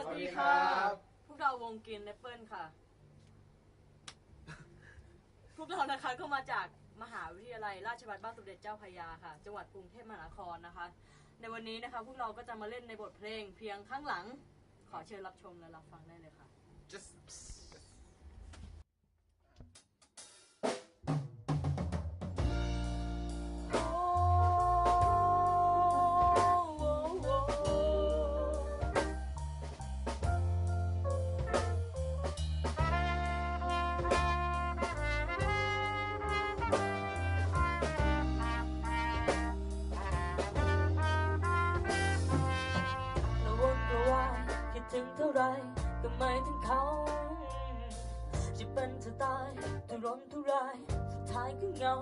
วัสดีค่ะพวกเราวงกินแอปเปิลค่ะ พวกเรานะคะก็มาจากมหาวิทยาลัย ราชภัฏบ้านสมเด็จเจ้าพระยาค่ะ จังหวัดกรุงเทพมหานครนะคะ ในวันนี้นะคะ พวกเราก็จะมาเล่นในบทเพลงเพียงข้างหลัง ขอเชิญรับชมและรับฟังได้เลยค่ะ just ก็ไม่ถึงเขาจะเป็นจะตายทุรนทุรายสุดท้ายก็เงา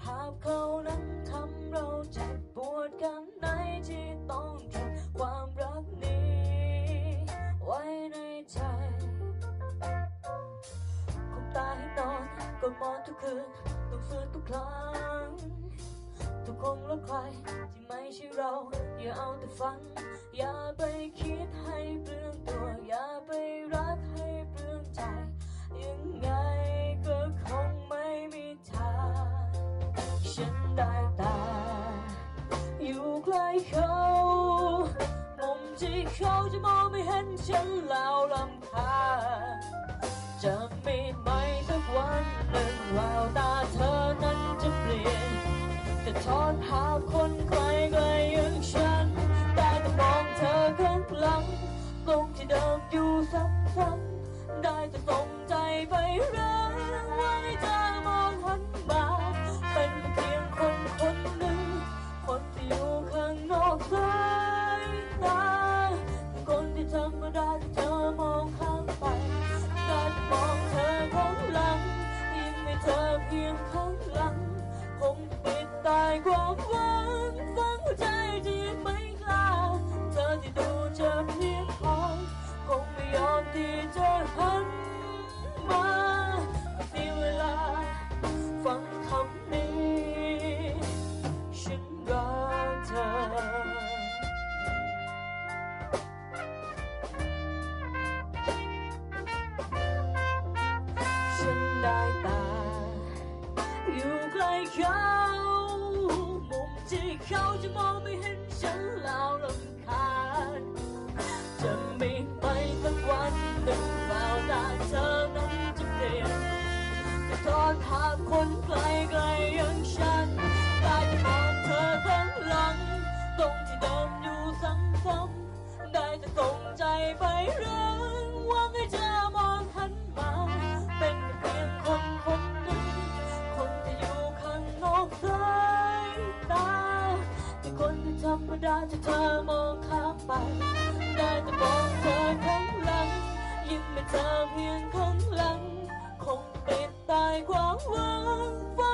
ภาพเขานั้นทำเราเจ็บปวดกันในที่ต้องเก็บความรักนี้ ไว้ในใจคงตายให้นอนกดมอนทุกคืนต้องฟื้นทุกครั้งทุกคงแล้วใครที่ไม่ใช่เรา อย่าเอาแต่ฟัง อย่าไปคิด ฉันได้แต่อยู่ใกล้เขามุมที่เขาจะมองไม่เห็นฉันแล้วลำคาจะมีไหมสักวันหนึ่งแววตาเธอนั้นจะเปลี่ยนจะทอดภาพคนไกลไกลอย่างฉันได้แต่มองเธอข้างหลัง ตรงที่เดิมอยู่ซ้ำๆได้แต่ส่งใจไปเรื่อง พียงข้างหลังคงปิดตายความหวังฟังหัวใจที่ไม่กล้าเธอที่ดูจะเพียงพอคงไม่ยอมที่จะหันมาเสียเวลาฟังคำนี้ เขาจะมองไม่เห็นฉันแล้วลำคาญจะมีไปสักวันหนึ่งแววตาเธอนั้นจะเปลี่ยนจะทอดภาพคนไกลไกลอย่างฉันได้แต่มองเธอข้างหลัง ตรงที่เดิมอยู่ซ้ำๆได้แต่ส่งใจไปเรื่อง รมดาที่เธอมองข้ามไป ได้แต่มองเธอข้างหลัง ยิ้มให้เธอเพียงข้างหลัง คงปิดตายความหวัง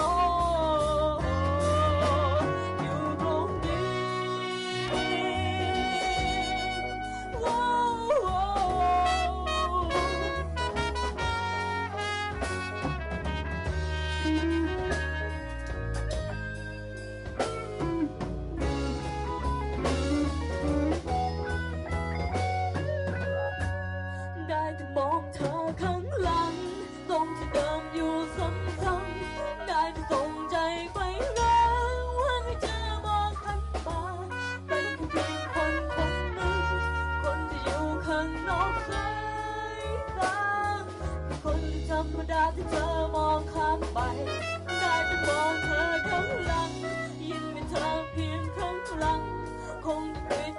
ไที่เธอมองข้ามไปได้แต่มองเธอข้างหลัง ยิ่งเป็นเธอเพียงข้างหลัง คงปิด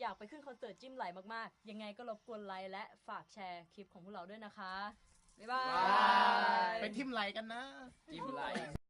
อยากไปขึ้นคอนเสิร์ตจิ้มไหลมากๆ ยังไงก็รบกวนไลค์และฝากแชร์คลิปของพวกเราด้วยนะคะ บ๊ายบาย ไปทิมไหลกันนะ จิ้มไหล